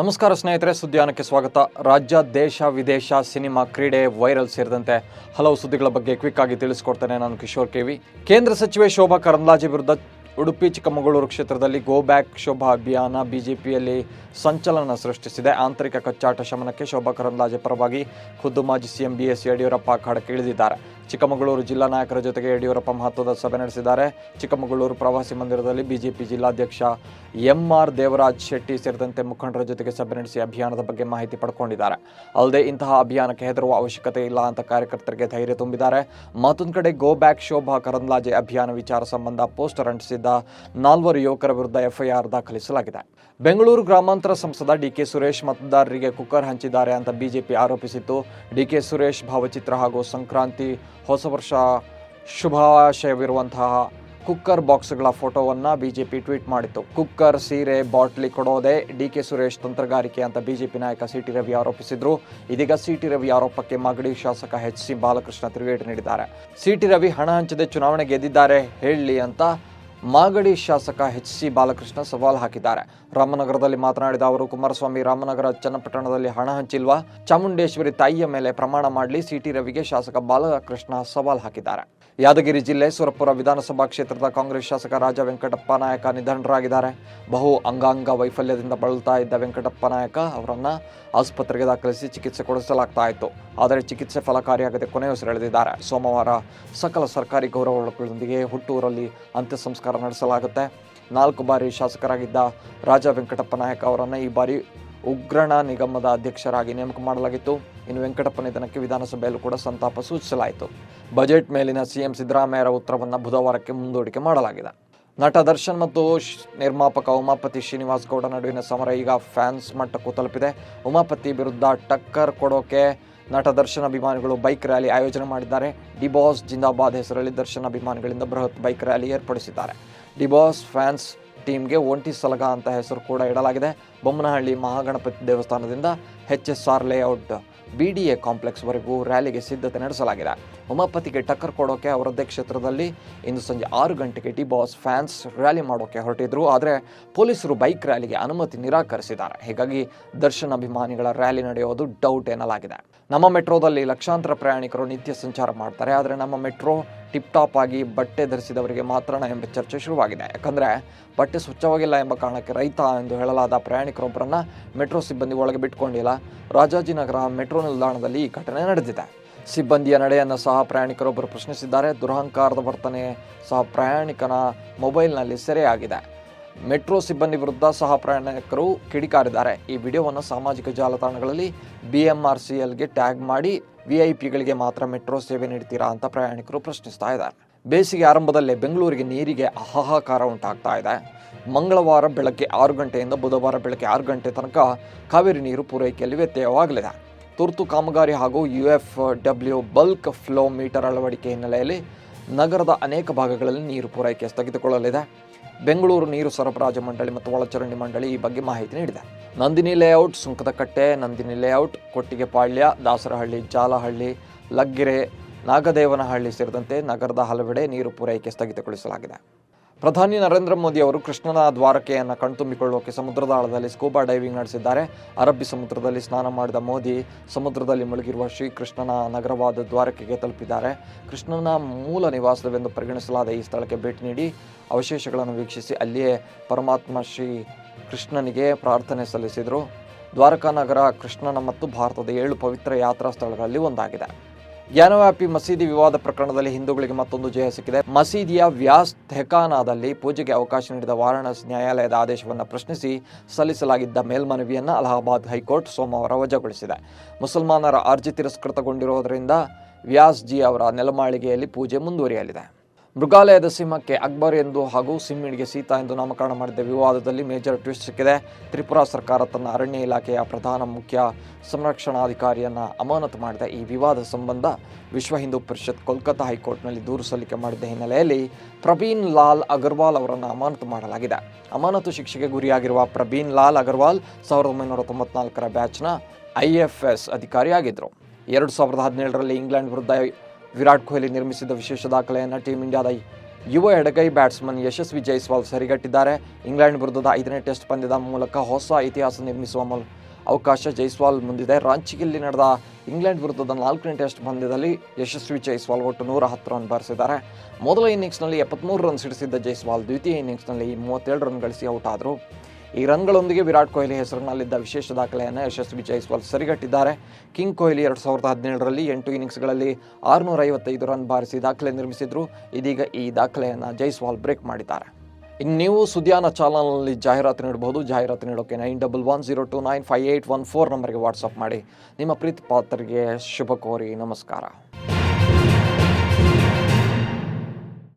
ನಮಸ್ಕಾರ ಸ್ನೇಹಿತರೆ, ಸುದ್ದಿಯಾನಕ್ಕೆ ಸ್ವಾಗತ. ರಾಜ್ಯ ದೇಶ ವಿದೇಶ ಸಿನಿಮಾ ಕ್ರೀಡೆ ವೈರಲ್ ಸೇರಿದಂತೆ ಹಲವು ಸುದ್ದಿಗಳ ಬಗ್ಗೆ ಕ್ವಿಕ್ ಆಗಿ ತಿಳಿಸ್ಕೊಡ್ತೇನೆ ನಾನು ಕಿಶೋರ್ ಕೆವಿ ಕೇಂದ್ರ ಸಚಿವೆ ಶೋಭಾ ಕರಂದ್ಲಾಜೆ ವಿರುದ್ಧ ಉಡುಪಿ, ಚಿಕ್ಕಮಗಳೂರು ಕ್ಷೇತ್ರದಲ್ಲಿ ಗೋ ಬ್ಯಾಕ್ ಶೋಭಾ ಅಭಿಯಾನ ಬಿಜೆಪಿಯಲ್ಲಿ ಸಂಚಲನ ಸೃಷ್ಟಿಸಿದೆ. ಆಂತರಿಕ ಕಚ್ಚಾಟ ಶಮನಕ್ಕೆ ಶೋಭಾ ಕರಂದ್ಲಾಜೆ ಪರವಾಗಿ ಖುದ್ದು ಮಾಜಿ ಸಿಎಂ ಬಿಎಸ್ ಯಡಿಯೂರಪ್ಪ ಅಖಾಡಕ್ಕೆ ಇಳಿದಿದ್ದಾರೆ. ಚಿಕ್ಕಮಗಳೂರು ಜಿಲ್ಲಾ ನಾಯಕರ ಜೊತೆಗೆ ಯಡಿಯೂರಪ್ಪ ಮಹತ್ವದ ಸಭೆ ನಡೆಸಿದ್ದಾರೆ. ಚಿಕ್ಕಮಗಳೂರು ಪ್ರವಾಸಿ ಮಂದಿರದಲ್ಲಿ ಬಿಜೆಪಿ ಜಿಲ್ಲಾಧ್ಯಕ್ಷ ಎಂಆರ್ ದೇವರಾಜ್ ಶೆಟ್ಟಿ ಸೇರಿದಂತೆ ಮುಖಂಡರ ಜೊತೆಗೆ ಸಭೆ ನಡೆಸಿ ಅಭಿಯಾನದ ಬಗ್ಗೆ ಮಾಹಿತಿ ಪಡ್ಕೊಂಡಿದ್ದಾರೆ. ಅಲ್ಲದೆ ಇಂತಹ ಅಭಿಯಾನಕ್ಕೆ ಹೆದರುವ ಅವಶ್ಯಕತೆ ಇಲ್ಲ ಅಂತ ಕಾರ್ಯಕರ್ತರಿಗೆ ಧೈರ್ಯ ತುಂಬಿದ್ದಾರೆ. ಮತ್ತೊಂದು ಕಡೆ ಗೋ ಬ್ಯಾಕ್ ಶೋಭಾ ಕರಂದ್ಲಾಜೆ ಅಭಿಯಾನ ವಿಚಾರ ಸಂಬಂಧ ಪೋಸ್ಟರ್ ಅಂಟಿಸಿದ್ದ ನಾಲ್ವರು ಯುವಕರ ವಿರುದ್ಧ ಎಫ್ಐಆರ್ ದಾಖಲಿಸಲಾಗಿದೆ. ಬೆಂಗಳೂರು ಗ್ರಾಮಾಂತರ ಸಂಸದ ಡಿಕೆ ಸುರೇಶ್ ಮತದಾರರಿಗೆ ಕುಕ್ಕರ್ ಹಂಚಿದ್ದಾರೆ ಅಂತ ಬಿಜೆಪಿ ಆರೋಪಿಸಿತ್ತು. ಡಿಕೆ ಸುರೇಶ್ ಭಾವಚಿತ್ರ ಹಾಗೂ ಸಂಕ್ರಾಂತಿ ಹೊಸ ವರ್ಷ ಶುಭಾಶಯವಿರುವಂತಹ ಕುಕ್ಕರ್ ಬಾಕ್ಸ್ಗಳ ಫೋಟೋವನ್ನು ಬಿ ಜೆ ಪಿ ಟ್ವೀಟ್ ಮಾಡಿತ್ತು. ಕುಕ್ಕರ್ ಸೀರೆ ಬಾಟ್ಲಿ ಕೊಡೋದೇ ಡಿ ಕೆ ಸುರೇಶ್ ತಂತ್ರಗಾರಿಕೆ ಅಂತ ಬಿಜೆಪಿ ನಾಯಕ ಸಿ ಟಿ ರವಿ ಆರೋಪಿಸಿದ್ರು. ಇದೀಗ ಸಿ ಟಿ ರವಿ ಆರೋಪಕ್ಕೆ ಮಾಗಡಿ ಶಾಸಕ ಎಚ್ ಸಿ ಬಾಲಕೃಷ್ಣ ತಿರುಗೇಟು ನೀಡಿದ್ದಾರೆ. ಸಿ ಟಿ ರವಿ ಹಣ ಹಂಚದೆ ಚುನಾವಣೆ ಗೆದ್ದಿದ್ದಾರೆ ಹೇಳಿ ಅಂತ ಮಾಗಡಿ ಶಾಸಕ ಎಚ್ ಸಿ ಬಾಲಕೃಷ್ಣ ಸವಾಲ್ ಹಾಕಿದ್ದಾರೆ. ರಾಮನಗರದಲ್ಲಿ ಮಾತನಾಡಿದ ಅವರು, ಕುಮಾರಸ್ವಾಮಿ ರಾಮನಗರ ಚನ್ನಪಟ್ಟಣದಲ್ಲಿ ಹಣ ಹಂಚಿಲ್ವಾ? ಚಾಮುಂಡೇಶ್ವರಿ ತಾಯಿಯ ಮೇಲೆ ಪ್ರಮಾಣ ಮಾಡಲಿ ಸಿಟಿ ರವಿಗೆ ಶಾಸಕ ಬಾಲಕೃಷ್ಣ ಸವಾಲ್ ಹಾಕಿದ್ದಾರೆ. ಯಾದಗಿರಿ ಜಿಲ್ಲೆ ಸುರಪುರ ವಿಧಾನಸಭಾ ಕ್ಷೇತ್ರದ ಕಾಂಗ್ರೆಸ್ ಶಾಸಕ ರಾಜ ವೆಂಕಟಪ್ಪ ನಾಯಕ ನಿಧನರಾಗಿದ್ದಾರೆ. ಬಹು ಅಂಗಾಂಗ ವೈಫಲ್ಯದಿಂದ ಬಳಲ್ತಾ ಇದ್ದ ವೆಂಕಟಪ್ಪ ನಾಯಕ ಅವರನ್ನು ಆಸ್ಪತ್ರೆಗೆ ದಾಖಲಿಸಿ ಚಿಕಿತ್ಸೆ ಕೊಡಿಸಲಾಗ್ತಾ ಇತ್ತು ಆದರೆ ಚಿಕಿತ್ಸೆ ಫಲಕಾರಿಯಾಗದೆ ಕೊನೆಯುಸಿರೆಳೆದಿದ್ದಾರೆ. ಸೋಮವಾರ ಸಕಲ ಸರ್ಕಾರಿ ಗೌರವಗಳೊಂದಿಗೆ ಹುಟ್ಟೂರಲ್ಲಿ ಅಂತ್ಯ ಸಂಸ್ಕಾರ ನಡೆಸಲಾಗುತ್ತೆ. ನಾಲ್ಕು ಬಾರಿ ಶಾಸಕರಾಗಿದ್ದ ರಾಜ ವೆಂಕಟಪ್ಪ ನಾಯಕ ಅವರನ್ನು ಈ ಬಾರಿ ಉಗ್ರಣ ನಿಗಮದ ಅಧ್ಯಕ್ಷರಾಗಿ ನೇಮಕ ಮಾಡಲಾಗಿತ್ತು. ಇನ್ನು ವೆಂಕಟಪ್ಪ ನಿಧನಕ್ಕೆ ವಿಧಾನಸಭೆಯಲ್ಲೂ ಕೂಡ ಸಂತಾಪ ಸೂಚಿಸಲಾಯಿತು. ಬಜೆಟ್ ಮೇಲಿನ ಸಿಎಂ ಸಿದ್ದರಾಮಯ್ಯರ ಉತ್ತರವನ್ನು ಬುಧವಾರಕ್ಕೆ ಮುಂದೂಡಿಕೆ ಮಾಡಲಾಗಿದೆ. ನಟ ದರ್ಶನ್ ಮತ್ತು ನಿರ್ಮಾಪಕ ಉಮಾಪತಿ ಶ್ರೀನಿವಾಸ್ ಗೌಡ ನಡುವಿನ ಸಮರ ಈಗ ಫ್ಯಾನ್ಸ್ ಮಟ್ಟಕ್ಕೂ ತಲುಪಿದೆ. ಉಮಾಪತಿ ವಿರುದ್ಧ ಟಕ್ಕರ್ ಕೊಡೋಕೆ ನಟ ದರ್ಶನ್ ಅಭಿಮಾನಿಗಳು ಬೈಕ್ ರ್ಯಾಲಿ ಆಯೋಜನೆ ಮಾಡಿದ್ದಾರೆ. ಡಿಬಾಸ್ ಜಿಂದಾಬಾದ್ ಹೆಸರಲ್ಲಿ ದರ್ಶನ್ ಅಭಿಮಾನಿಗಳಿಂದ ಬೃಹತ್ ಬೈಕ್ ರ್ಯಾಲಿ ಏರ್ಪಡಿಸಿದ್ದಾರೆ. ಡಿಬಾಸ್ ಫ್ಯಾನ್ಸ್ ಟೀಮ್ಗೆ ಒಂಟಿ ಸಲಗ ಅಂತ ಹೆಸರು ಕೂಡ ಇಡಲಾಗಿದೆ. ಬೊಮ್ಮನಹಳ್ಳಿ ಮಹಾಗಣಪತಿ ದೇವಸ್ಥಾನದಿಂದ H S R layout B D A ಕಾಂಪ್ಲೆಕ್ಸ್ವರೆಗೂ ರ್ಯಾಲಿಗೆ ಸಿದ್ಧತೆ ನಡೆಸಲಾಗಿದೆ. ಉಮಾಪತಿಗೆ ಟಕ್ಕರ್ ಕೊಡೋಕೆ ಅವರದ್ದೇ ಕ್ಷೇತ್ರದಲ್ಲಿ ಇಂದು ಸಂಜೆ ಆರು ಗಂಟೆಗೆ ಡಿ ಬಾಸ್ ಫ್ಯಾನ್ಸ್ ರ್ಯಾಲಿ ಮಾಡೋಕೆ ಹೊರಟಿದ್ರು. ಆದರೆ ಪೊಲೀಸರು ಬೈಕ್ ರ್ಯಾಲಿಗೆ ಅನುಮತಿ ನಿರಾಕರಿಸಿದ್ದಾರೆ. ಹೀಗಾಗಿ ದರ್ಶನ ಅಭಿಮಾನಿಗಳ ರ್ಯಾಲಿ ನಡೆಯೋದು ಡೌಟ್ ಎನ್ನಲಾಗಿದೆ. ನಮ್ಮ ಮೆಟ್ರೋದಲ್ಲಿ ಲಕ್ಷಾಂತರ ಪ್ರಯಾಣಿಕರು ನಿತ್ಯ ಸಂಚಾರ ಮಾಡ್ತಾರೆ. ಆದರೆ ನಮ್ಮ ಮೆಟ್ರೋ ಟಿಪ್ ಟಾಪ್ ಆಗಿ ಬಟ್ಟೆ ಧರಿಸಿದವರಿಗೆ ಮಾತ್ರಣ ಎಂಬ ಚರ್ಚೆ ಶುರುವಾಗಿದೆ. ಯಾಕಂದರೆ ಬಟ್ಟೆ ಸ್ವಚ್ಛವಾಗಿಲ್ಲ ಎಂಬ ಕಾರಣಕ್ಕೆ ರೈತ ಎಂದು ಹೇಳಲಾದ ಪ್ರಯಾಣಿಕರೊಬ್ಬರನ್ನು ಮೆಟ್ರೋ ಸಿಬ್ಬಂದಿ ಒಳಗೆ ಬಿಟ್ಕೊಂಡಿಲ್ಲ. ರಾಜಾಜಿನಗರ ಮೆಟ್ರೋ ನಿಲ್ದಾಣದಲ್ಲಿ ಈ ಘಟನೆ ನಡೆದಿದೆ. ಸಿಬ್ಬಂದಿಯ ನಡೆಯನ್ನು ಸಹ ಪ್ರಯಾಣಿಕರೊಬ್ಬರು ಪ್ರಶ್ನಿಸಿದ್ದಾರೆ. ದುರಹಂಕಾರದ ವರ್ತನೆ ಸಹ ಪ್ರಯಾಣಿಕನ ಮೊಬೈಲ್ನಲ್ಲಿ ಸೆರೆಯಾಗಿದೆ. ಮೆಟ್ರೋ ಸಿಬ್ಬಂದಿ ವಿರುದ್ಧ ಸಹ ಪ್ರಯಾಣಿಕರು ಕಿಡಿಕಾರಿದ್ದಾರೆ. ಈ ವಿಡಿಯೋವನ್ನು ಸಾಮಾಜಿಕ ಜಾಲತಾಣಗಳಲ್ಲಿ ಬಿ ಎಂ ಆರ್ ಸಿ ಎಲ್ಗೆ ಟ್ಯಾಗ್ ಮಾಡಿ ವಿ ಐ ಪಿಗಳಿಗೆ ಮಾತ್ರ ಮೆಟ್ರೋ ಸೇವೆ ನೀಡ್ತೀರಾ ಅಂತ ಪ್ರಯಾಣಿಕರು ಪ್ರಶ್ನಿಸ್ತಾ ಇದ್ದಾರೆ. ಬೇಸಿಗೆ ಆರಂಭದಲ್ಲೇ ಬೆಂಗಳೂರಿಗೆ ನೀರಿಗೆ ಹಾಹಾಕಾರ ಉಂಟಾಗ್ತಾ ಇದೆ. ಮಂಗಳವಾರ ಬೆಳಗ್ಗೆ ಆರು ಗಂಟೆಯಿಂದ ಬುಧವಾರ ಬೆಳಗ್ಗೆ ಆರು ಗಂಟೆ ತನಕ ಕಾವೇರಿ ನೀರು ಪೂರೈಕೆಯಲ್ಲಿ ವ್ಯತ್ಯಯವಾಗಲಿದೆ. ತುರ್ತು ಕಾಮಗಾರಿ ಹಾಗೂ U F W bulk flow meter ಅಳವಡಿಕೆ ಹಿನ್ನೆಲೆಯಲ್ಲಿ ನಗರದ ಅನೇಕ ಭಾಗಗಳಲ್ಲಿ ನೀರು ಪೂರೈಕೆ ಸ್ಥಗಿತಗೊಳ್ಳಲಿದೆ. ಬೆಂಗಳೂರು ನೀರು ಸರಬರಾಜು ಮಂಡಳಿ ಮತ್ತು ಒಳಚರಂಡಿ ಮಂಡಳಿ ಈ ಬಗ್ಗೆ ಮಾಹಿತಿ ನೀಡಿದೆ. ನಂದಿನಿ ಲೇಔಟ್ ಸುಂಕದಕಟ್ಟೆ ನಂದಿನಿ ಲೇಔಟ್ ಕೊಟ್ಟಿಗೆಪಾಳ್ಯ ದಾಸರಹಳ್ಳಿ, ಜಾಲಹಳ್ಳಿ, ಲಗ್ಗೆರೆ, ನಾಗದೇವನಹಳ್ಳಿ ಸೇರಿದಂತೆ ನಗರದ ಹಲವೆಡೆ ನೀರು ಪೂರೈಕೆ ಸ್ಥಗಿತಗೊಳಿಸಲಾಗಿದೆ. ಪ್ರಧಾನಿ ನರೇಂದ್ರ ಮೋದಿ ಅವರು ಕೃಷ್ಣನ ದ್ವಾರಕೆಯನ್ನು ಕಣ್ತುಂಬಿಕೊಳ್ಳೋಕೆ ಸಮುದ್ರದ ಆಳದಲ್ಲಿ ಸ್ಕೂಬಾ ಡೈವಿಂಗ್ ನಡೆಸಿದ್ದಾರೆ. ಅರಬ್ಬಿ ಸಮುದ್ರದಲ್ಲಿ ಸ್ನಾನ ಮಾಡಿದ ಮೋದಿ ಸಮುದ್ರದಲ್ಲಿ ಮುಳುಗಿರುವ ಶ್ರೀಕೃಷ್ಣನ ನಗರವಾದ ದ್ವಾರಕೆಗೆ ತಲುಪಿದ್ದಾರೆ. ಕೃಷ್ಣನ ಮೂಲ ನಿವಾಸವೆಂದು ಪರಿಗಣಿಸಲಾದ ಈ ಸ್ಥಳಕ್ಕೆ ಭೇಟಿ ನೀಡಿ ಅವಶೇಷಗಳನ್ನು ವೀಕ್ಷಿಸಿ ಅಲ್ಲಿಯೇ ಪರಮಾತ್ಮ ಶ್ರೀ ಕೃಷ್ಣನಿಗೆ ಪ್ರಾರ್ಥನೆ ಸಲ್ಲಿಸಿದರು. ದ್ವಾರಕಾ ನಗರ ಕೃಷ್ಣನ ಮತ್ತು ಭಾರತದ ಏಳು ಪವಿತ್ರ ಯಾತ್ರಾ ಸ್ಥಳಗಳಲ್ಲಿ ಒಂದಾಗಿದೆ. ಜ್ಞಾನವ್ಯಾಪಿ ಮಸೀದಿ ವಿವಾದ ಪ್ರಕರಣದಲ್ಲಿ ಹಿಂದೂಗಳಿಗೆ ಮತ್ತೊಂದು ಜಯ ಸಿಕ್ಕಿದೆ. ಮಸೀದಿಯ ವ್ಯಾಸ್ ಥೆಕಾನಾದಲ್ಲಿ ಪೂಜೆಗೆ ಅವಕಾಶ ನೀಡಿದ ವಾರಾಣಸಿ ನ್ಯಾಯಾಲಯದ ಆದೇಶವನ್ನು ಪ್ರಶ್ನಿಸಿ ಸಲ್ಲಿಸಲಾಗಿದ್ದ ಮೇಲ್ಮನವಿಯನ್ನು ಅಲಹಾಬಾದ್ ಹೈಕೋರ್ಟ್ ಸೋಮವಾರ ವಜಾಗೊಳಿಸಿದೆ. ಮುಸಲ್ಮಾನರ ಅರ್ಜಿ ತಿರಸ್ಕೃತಗೊಂಡಿರುವುದರಿಂದ ವ್ಯಾಸ್ ಜಿ ಅವರ ನೆಲಮಾಳಿಗೆಯಲ್ಲಿ ಪೂಜೆ ಮುಂದುವರಿಯಲಿದೆ. ಮೃಗಾಲಯದ ಸಿಂಹಕ್ಕೆ ಅಕ್ಬರ್ ಎಂದು ಹಾಗೂ ಸಿಂಹಿಣಿಗೆ ಸೀತಾ ಎಂದು ನಾಮಕರಣ ಮಾಡಿದ ವಿವಾದದಲ್ಲಿ ಮೇಜರ್ ಟ್ವಿಸ್ಟ್ ಸಿಕ್ಕಿದೆ. ತ್ರಿಪುರಾ ಸರ್ಕಾರ ತನ್ನ ಅರಣ್ಯ ಇಲಾಖೆಯ ಪ್ರಧಾನ ಮುಖ್ಯ ಸಂರಕ್ಷಣಾಧಿಕಾರಿಯನ್ನು ಅಮಾನತು ಮಾಡಿದ. ಈ ವಿವಾದ ಸಂಬಂಧ ವಿಶ್ವ ಹಿಂದೂ ಪರಿಷತ್ ಕೋಲ್ಕತ್ತಾ ಹೈಕೋರ್ಟ್ನಲ್ಲಿ ದೂರು ಸಲ್ಲಿಕೆ ಮಾಡಿದ ಹಿನ್ನೆಲೆಯಲ್ಲಿ ಪ್ರವೀಣ್ ಲಾಲ್ ಅಗರ್ವಾಲ್ ಅವರನ್ನು ಅಮಾನತು ಮಾಡಲಾಗಿದೆ. ಅಮಾನತು ಶಿಕ್ಷೆಗೆ ಗುರಿಯಾಗಿರುವ ಪ್ರವೀಣ್ ಲಾಲ್ ಅಗರ್ವಾಲ್ ಸಾವಿರದ ಒಂಬೈನೂರ ತೊಂಬತ್ನಾಲ್ಕರ ಬ್ಯಾಚ್ನ ಐ ಎಫ್ ಎಸ್ ಅಧಿಕಾರಿಯಾಗಿದ್ದರು. ಎರಡು ಸಾವಿರದ ಹದಿನೇಳರಲ್ಲಿ ಇಂಗ್ಲೆಂಡ್ ವಿರುದ್ಧ ವಿರಾಟ್ ಕೊಹ್ಲಿ ನಿರ್ಮಿಸಿದ ವಿಶೇಷ ದಾಖಲೆಯನ್ನು ಟೀಮ್ ಇಂಡಿಯಾದ ಯುವ ಎಡಗೈ ಬ್ಯಾಟ್ಸ್ಮನ್ ಯಶಸ್ವಿ ಜೈಸ್ವಾಲ್ ಸರಿಗಟ್ಟಿದ್ದಾರೆ. ಇಂಗ್ಲೆಂಡ್ ವಿರುದ್ಧದ ಐದನೇ ಟೆಸ್ಟ್ ಪಂದ್ಯದ ಮೂಲಕ ಹೊಸ ಇತಿಹಾಸ ನಿರ್ಮಿಸುವ ಅವಕಾಶ ಜೈಸ್ವಾಲ್ ಮುಂದಿದೆ. ರಾಂಚಿಯಲ್ಲಿ ನಡೆದ ಇಂಗ್ಲೆಂಡ್ ವಿರುದ್ಧದ ನಾಲ್ಕನೇ ಟೆಸ್ಟ್ ಪಂದ್ಯದಲ್ಲಿ ಯಶಸ್ವಿ ಜೈಸ್ವಾಲ್ ಒಟ್ಟು ನೂರ ಹತ್ತು ರನ್ ಬಾರಿಸಿದ್ದಾರೆ. ಮೊದಲ ಇನ್ನಿಂಗ್ಸ್ನಲ್ಲಿ ಎಪ್ಪತ್ತ್ಮೂರು ರನ್ ಸಿಡಿಸಿದ್ದ ಜೈಸ್ವಾಲ್ ದ್ವಿತೀಯ ಇನ್ನಿಂಗ್ಸ್ನಲ್ಲಿ ಮೂವತ್ತೆರಡು ರನ್ ಗಳಿಸಿ ಔಟ್ ಆದರು. ಈ ರನ್ಗಳೊಂದಿಗೆ ವಿರಾಟ್ ಕೊಹ್ಲಿ ಹೆಸರಿನಲ್ಲಿದ್ದ ವಿಶೇಷ ದಾಖಲೆಯನ್ನು ಯಶಸ್ವಿ ಜೈಸ್ವಾಲ್ ಸರಿಗಟ್ಟಿದ್ದಾರೆ. ಕಿಂಗ್ ಕೊಹ್ಲಿ ಎರಡು ಸಾವಿರದ ಹದಿನೇಳರಲ್ಲಿ ಎಂಟು ಇನ್ನಿಂಗ್ಸ್ಗಳಲ್ಲಿ ಆರುನೂರ ಐವತ್ತೈದು ರನ್ ಬಾರಿಸಿ ದಾಖಲೆ ನಿರ್ಮಿಸಿದ್ರು. ಇದೀಗ ಈ ದಾಖಲೆಯನ್ನು ಜೈಸ್ವಾಲ್ ಬ್ರೇಕ್ ಮಾಡಿದ್ದಾರೆ. ಇನ್ನು ನೀವು ಸುದ್ಯಾನ ಚಾನಲ್ನಲ್ಲಿ ಜಾಹೀರಾತು ನೀಡಬಹುದು. ಜಾಹೀರಾತು ನೀಡೋಕೆ nine double one zero two nine five eight one four ನಂಬರ್ಗೆ ವಾಟ್ಸಪ್ ಮಾಡಿ. ನಿಮ್ಮ ಪ್ರೀತಿ ಪಾತ್ರರಿಗೆ ಶುಭ ಕೋರಿ ನಮಸ್ಕಾರ.